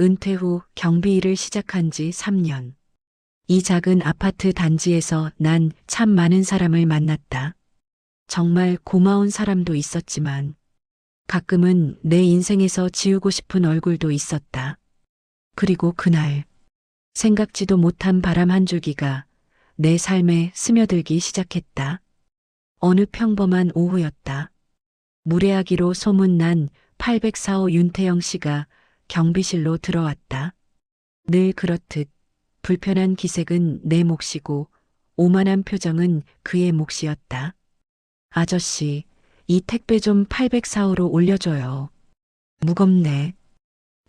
은퇴 후 경비 일을 시작한 지 3년. 이 작은 아파트 단지에서 난 참 많은 사람을 만났다. 정말 고마운 사람도 있었지만 가끔은 내 인생에서 지우고 싶은 얼굴도 있었다. 그리고 그날 생각지도 못한 바람 한 줄기가 내 삶에 스며들기 시작했다. 어느 평범한 오후였다. 무례하기로 소문난 804호 윤태영 씨가 경비실로 들어왔다. 늘 그렇듯 불편한 기색은 내 몫이고 오만한 표정은 그의 몫이었다. 아저씨, 이 택배 좀 804호로 올려줘요. 무겁네.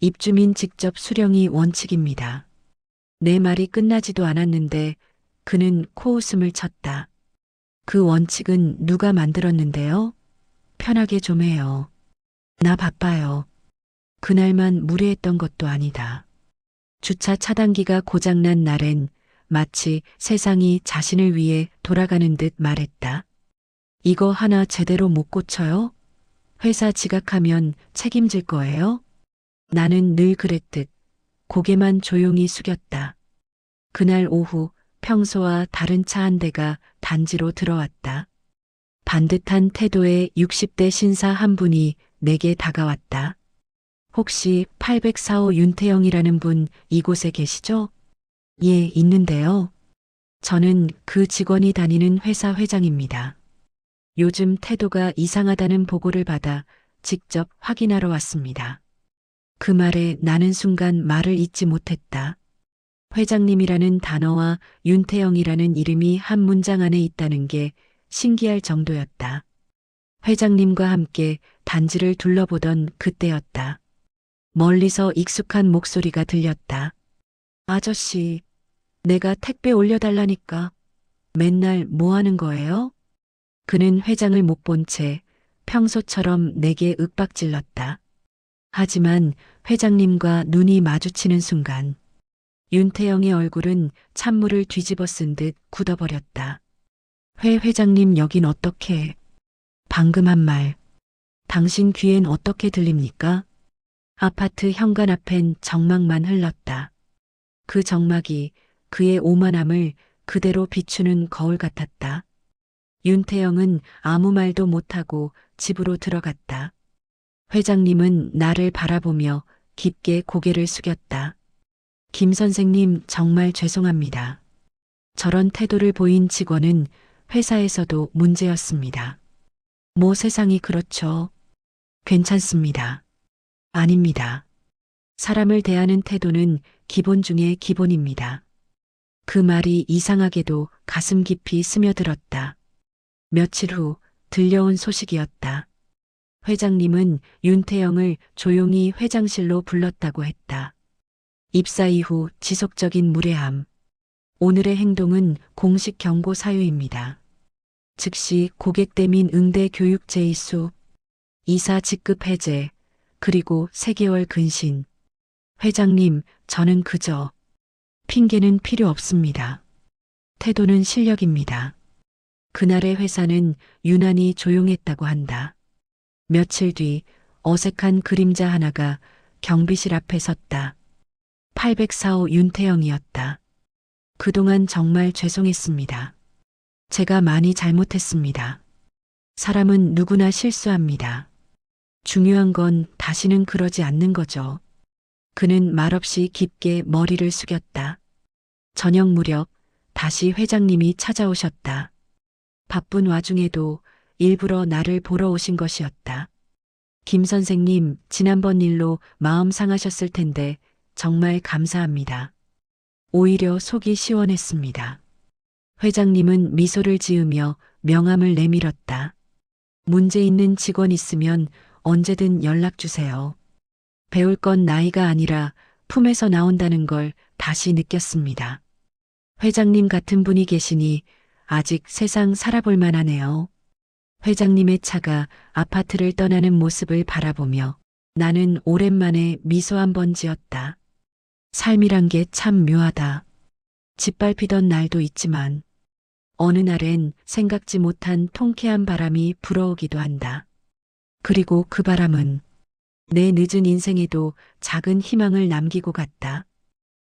입주민 직접 수령이 원칙입니다. 내 말이 끝나지도 않았는데 그는 코웃음을 쳤다. 그 원칙은 누가 만들었는데요? 편하게 좀 해요. 나 바빠요. 그날만 무례했던 것도 아니다. 주차 차단기가 고장난 날엔 마치 세상이 자신을 위해 돌아가는 듯 말했다. 이거 하나 제대로 못 고쳐요? 회사 지각하면 책임질 거예요? 나는 늘 그랬듯 고개만 조용히 숙였다. 그날 오후 평소와 다른 차 한 대가 단지로 들어왔다. 반듯한 태도의 60대 신사 한 분이 내게 다가왔다. 혹시 804호 윤태영이라는 분 이곳에 계시죠? 예, 있는데요. 저는 그 직원이 다니는 회사 회장입니다. 요즘 태도가 이상하다는 보고를 받아 직접 확인하러 왔습니다. 그 말에 나는 순간 말을 잇지 못했다. 회장님이라는 단어와 윤태영이라는 이름이 한 문장 안에 있다는 게 신기할 정도였다. 회장님과 함께 단지를 둘러보던 그때였다. 멀리서 익숙한 목소리가 들렸다. 아저씨, 내가 택배 올려달라니까 맨날 뭐 하는 거예요? 그는 회장을 못 본 채 평소처럼 내게 윽박질렀다. 하지만 회장님과 눈이 마주치는 순간 윤태영의 얼굴은 찬물을 뒤집어 쓴 듯 굳어버렸다. 회 회장님 여긴 어떻게? 방금 한 말. 당신 귀엔 어떻게 들립니까? 아파트 현관 앞엔 정막만 흘렀다. 그 정막이 그의 오만함을 그대로 비추는 거울 같았다. 윤태영은 아무 말도 못하고 집으로 들어갔다. 회장님은 나를 바라보며 깊게 고개를 숙였다. 김 선생님 정말 죄송합니다. 저런 태도를 보인 직원은 회사에서도 문제였습니다. 뭐 세상이 그렇죠. 괜찮습니다. 아닙니다. 사람을 대하는 태도는 기본 중의 기본입니다. 그 말이 이상하게도 가슴 깊이 스며들었다. 며칠 후 들려온 소식이었다. 회장님은 윤태영을 조용히 회장실로 불렀다고 했다. 입사 이후 지속적인 무례함. 오늘의 행동은 공식 경고 사유입니다. 즉시 고객 대민 응대 교육 제의수, 이사 직급 해제, 그리고 3개월 근신. 회장님, 저는 그저 핑계는 필요 없습니다. 태도는 실력입니다. 그날의 회사는 유난히 조용했다고 한다. 며칠 뒤 어색한 그림자 하나가 경비실 앞에 섰다. 804호 윤태영이었다. 그동안 정말 죄송했습니다. 제가 많이 잘못했습니다. 사람은 누구나 실수합니다. 중요한 건 다시는 그러지 않는 거죠. 그는 말없이 깊게 머리를 숙였다. 저녁 무렵 다시 회장님이 찾아오셨다. 바쁜 와중에도 일부러 나를 보러 오신 것이었다. 김 선생님, 지난번 일로 마음 상하셨을 텐데 정말 감사합니다. 오히려 속이 시원했습니다. 회장님은 미소를 지으며 명함을 내밀었다. 문제 있는 직원 있으면 언제든 연락 주세요. 배울 건 나이가 아니라 품에서 나온다는 걸 다시 느꼈습니다. 회장님 같은 분이 계시니 아직 세상 살아볼 만하네요. 회장님의 차가 아파트를 떠나는 모습을 바라보며 나는 오랜만에 미소 한 번 지었다. 삶이란 게 참 묘하다. 짓밟히던 날도 있지만 어느 날엔 생각지 못한 통쾌한 바람이 불어오기도 한다. 그리고 그 바람은 내 늦은 인생에도 작은 희망을 남기고 갔다.